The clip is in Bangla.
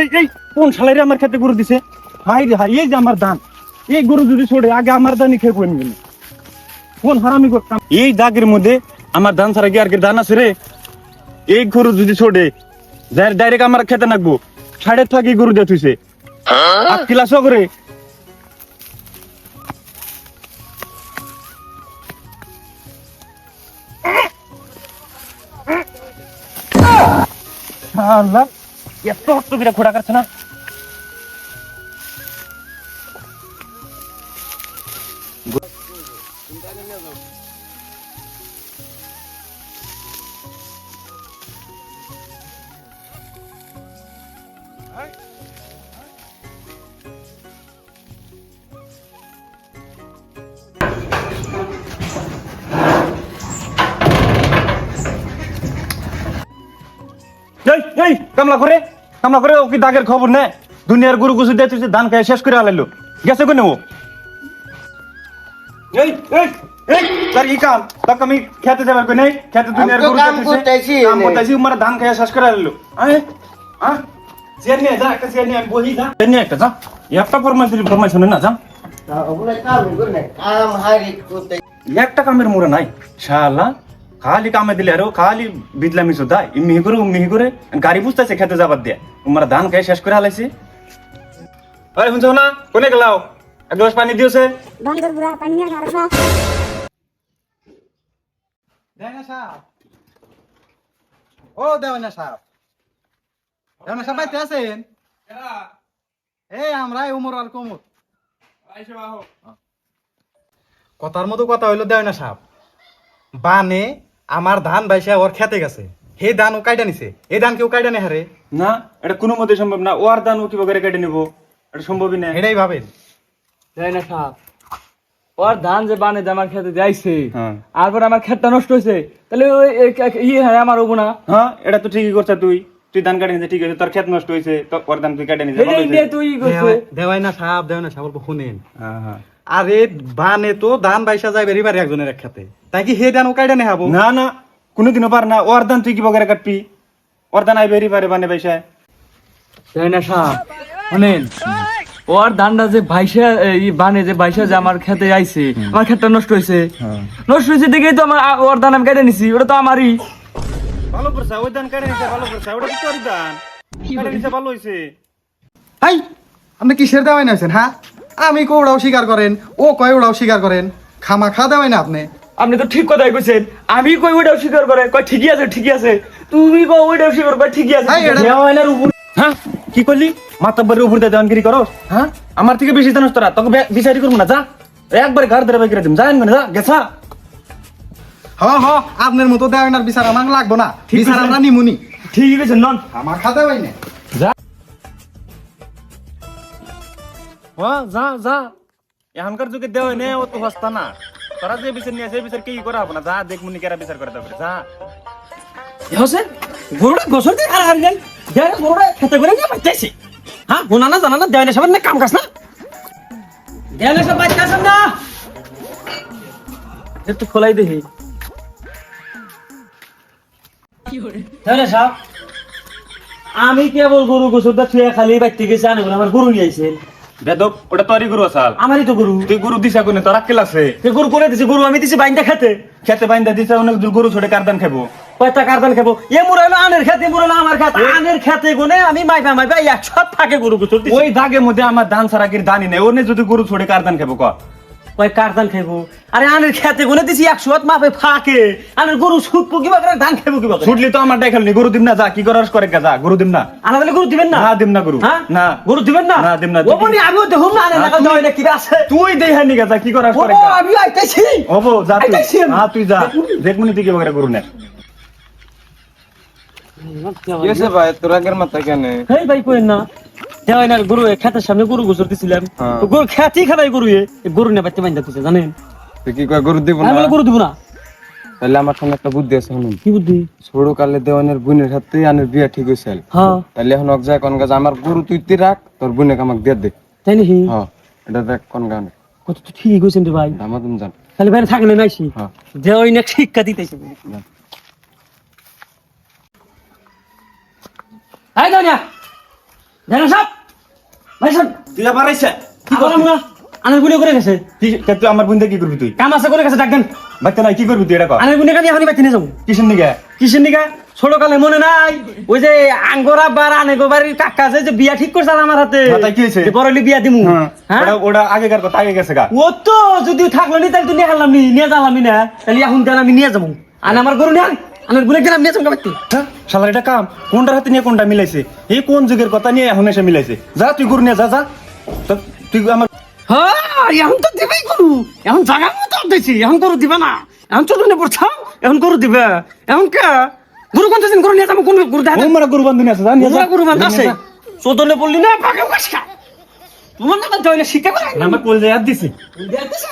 এই এই কোন শালারে আমার খেতে গরু দিছে? হাই রে হাই এই যে আমার ধান এই গরু যদি ছোড়ে আগে আমার ধানই খেয়ে পড়ে গেল কোন হারামি করতাম? এই দাগের মধ্যে আমার ধান ছাড়া কি আর কি ধান আছে রে? এই গরু যদি ছোড়ে ডাইরেক্ট আমার খেতে নাকবো সাড়ে থাকি গরু দিয়ে থুইছে। আট কিলা করে আল্লাহ এত অস্ত করে খোড়া করছে না। এই কামলা করে কামলা করে ও কি দাগের খবর নে দুনিয়ার গুরু গুছু দিয়ে তুই ধান খাই শেষ করে আলাইলো। গেছে কোনে ও এই এই এই তার কি কাম তাক আমি খেতে যাবার কোনে খেতে দুনিয়ার আমি তো গুরু কাম দিয়ে করতেছি কাম এনে। করতেছি উমার ধান খাই শেষ করে আলাইলো। আয় আ চেয়ার নিয়ে যা একটা নিয়ে আমি যা। যা। না যা। একটা কামের মোড়ে নাই। শালা। খালি কামে দিলে আরও খালি বিদলামি সুদা মিহি করে মিহি করে গাড়ি বুঝতেছে খেতে যাবার দিয়ে। তোমার ধান খাই শেষ করে হালাইছি। আরে শুনছো না? কোনে গেলাও? এক গ্লাস পানি দিয়েছে। ও দেওয়ানা সাহেব দেওয়ানা সাহেব বাইতে আছেন? এই আমরা উমর কোমর কথার মতো কথা হইল দেওয়ানা সাহেব বানে আমার ধান বাইসা ওর খেতে গেছে। হে ধান ও কাইটা নিছে। এই ধান কেউ কাইটা নে হারে? না এটা কোনো মতে সম্ভব না। ও আর ধান ও কীভাবে কেটে নিবো? এটা সম্ভবই না। এটাই ভাবেন। তাই না সাপ ওর ধান যে বানে যে আমার খেতে যাইছে হ্যাঁ। আর পরে আমার ক্ষেতটা নষ্ট হয়েছে তাহলে ওই ইয়ে হয় আমার হব না। হ্যাঁ এটা তো ঠিকই করছে তুই। তুই ধান কাটে নিছে ঠিক আছে তোর খেত নষ্ট হয়েছে তো ওর ধান তুই কাটে নিছে ভালো এই দিয়ে হয়েছে। তুই ই করছে। দেওয়ানা সাহেব দেওয়ানা সাহেব অল্প শুনেন। হ্যাঁ হ্যাঁ। আরে বানে তো ধান বাইসা যাবে এবার একজনের এক খেতে তাই কি হে ধান ও কাইটা নে হাবো? না না কোনোদিনও পার না। ওর ধান তুই কি বগেরে কাটবি? ওর ধান আই বেরি পারে বানে পয়সা তাই না সাপ শুনেন ওর ধানটা যে ভাইসা এই বানে যে ভাইসা যে আমার খেতে আইছে আমার ক্ষেতটা নষ্ট হয়েছে নষ্ট হয়েছে দেখেই তো আমার ওর ধান আমি কেটে নিছি ওটা তো আমারই। ভালো করছে ওই ধান কাটে নিছে ভালো করছে। ওটা তো তোরই ধান? কাটে নিছে ভালো হয়েছে হাই আপনি কিসের দেওয়াই নাইছেন হ্যাঁ? আমি কো ওরাও স্বীকার করেন ও কয় ওরাও স্বীকার করেন। খামা খা দেওয়াই না আপনি। আপনি তো ঠিক কথাই কইছেন। আমি কই ওইটাও স্বীকার করে কয় ঠিকই আছে ঠিকই আছে। তুমি কই ওইটাও স্বীকার করে ঠিকই আছে। উপর হ্যাঁ? কি করলি মাতাব্বারের উপর দিয়ে দেওয়ানগিরি করো হ্যাঁ? আমার থেকে বেশি জানোস তোরা তোকে বিচারি করব না যা। একবার ঘর ধরে বাইকে দিম। যাই না যা গেছা। হ হ আপনার মতো দেওয়ানার বিচার আমার লাগবো না। বিচার আমরা নিমুনি। ঠিকই গেছে নন। আমার খা দেওয়াই না। হ্যাঁ যা যা। এখনকার যুগে দেওয়া নে ও তো হস্তা না। তোরা যে বিচার নিয়ে আসে বিচার কি করা হবে না? যা দেখ মুনি কেরা বিচার করে দেবে। যা। হোসেন গোসল দিয়ে যাই খেতে করে নিয়ে বাচ্চাইছে হ্যাঁ না, জানা না সবার না কাম কাজ না। সব বাচ্চা সব না। একটু খোলাই দেখি। তাহলে সব। আমি কেবল গরু গোসলটা থুয়ে খালি বাচ্চা গেছে আনে বলে আমার গরু নিয়ে ওটা তোরই গুরু আসাল। আমারই তো গুরু। তুই গুরু দিছা কোনে? তোর আক্কেল আছে। তুই গুরু করে দিছি? গুরু আমি দিছি বাইন্দা খেতে। খেতে বাইন্দা দিছে অনেক দূর গরু ছোটে কারদান খাব কয়টা কারদান খাব এ মুরাইলো আনের খেতে মুরাইলো আমার খেতে। আনের খেতে গুনে আমি মাইপা মাইপা একশো থাকে গরু ওই দাগের মধ্যে আমার ধান সারা কি দানি নেই। ওনে যদি গুরু ছোটে কারদান খাব ক? কয় কারদান খাইবো? আরে আনের খেতে গুনে দিছি একশো মাপে ফাঁকে। আনের গরু ছুটবো কিবা করে ধান খাইবো কিবা করে ছুটলি তো আমার দেখাল গরু দিম না যা কি করার করে গা, যা গরু দিম না। আনা তাহলে গরু দিবেন না? না দিম না গরু। হ্যাঁ? না। গরু দিবেন না? না, দিম না। ও বনি আমিও দেখুন না আনে না, না না কি আছে। তুই দেহা নি গা, যা কি করার করে গা। আমি আইতেছি। হব যা তুই। হ্যাঁ তুই যা। দেখ মুনি তুই কি বগেরা গরু নে। কেসে ভাই? তোর মাথা কেন? হেই ভাই কইন না। দেওয়াই না গরু খেতের সামনে গরু গোসর দিছিলাম। হ্যাঁ। গরু খাবাই গরু গরু বাইন্দা জানেন? কি কয় গরু দিব আমি না গরু দিব না। তাহলে আমার সামনে একটা বুদ্ধি আছে শুনুন। কি বুদ্ধি? ছোট কালে দেওয়ানের বোনের সাথে আনের বিয়া ঠিক হয়েছে হ্যাঁ। তাহলে এখন অক যায় কোন গাছ আমার গরু তুই তি রাখ তোর বোনে আমাকে দিয়ে দে। তাই নাকি? হ্যাঁ এটা দেখ কোন গান। কত তো ঠিক রে ভাই। দামা তুমি জান। খালি বাইরে থাকলে নাইছি দেওয়াই না শিক্ষা দিতেছে আই দাও না দেয় না সাহেব ভাই সাহেব তুই আবার আইসা? কি করলাম না আনের গুনে করে গেছে। কি তুই আমার বুনতে কি করবি তুই? কাম আছে করে গেছে ডাকবেন বাচ্চা নাই কি করবি তুই এটা কর। আনের গুনে কানি এখনই বাইতে নিয়ে যাব। কিসের নিগে? কিসের নিকা ছোট কালে মনে নাই ওই যে আঙ্গরা বার আনে বাড়ির কাকা যে বিয়া ঠিক আমার হাতে। মাথায় কি হয়েছে? যে বড়লি বিয়া দিমু। হ্যাঁ হ্যাঁ? ওটা ওটা আগেকার কথা আগে গেছে গা। ও তো যদি থাকল নি তাহলে তো নিয়ে গেলাম নি নিয়ে যালাম না তাহলে এখন দেন আমি নিয়ে যাব। আর আমার গরু নিয়ে আনের গুনে গেলাম নিয়ে হ্যাঁ শালার এটা কাম। কোনটার হাতে নিয়ে কোনটা মিলাইছে? এই কোন যুগের কথা নিয়ে এখন এসে মিলাইছে? যা তুই গরু নিয়ে যা যা। তুই আমার হ্যাঁ এখন তো দিবেই গরু। এখন জায়গা মতো দিছি এখন গরু দিবে না। এখন চোদ্দ নে পড়ছাও এখন গরু দিবে। এখন কে? গরু কোনটা দিন গরু নিয়ে যাব? কোন গরু দেখা আমার গরু বান্ধবী আছে নিয়ে যা। গরু বান্ধা আছে। নে পড়লি না? পাকা কাজ খা তোমার না তো শিক্ষা করে আমার কোল যায় দিছে। দেখতেছ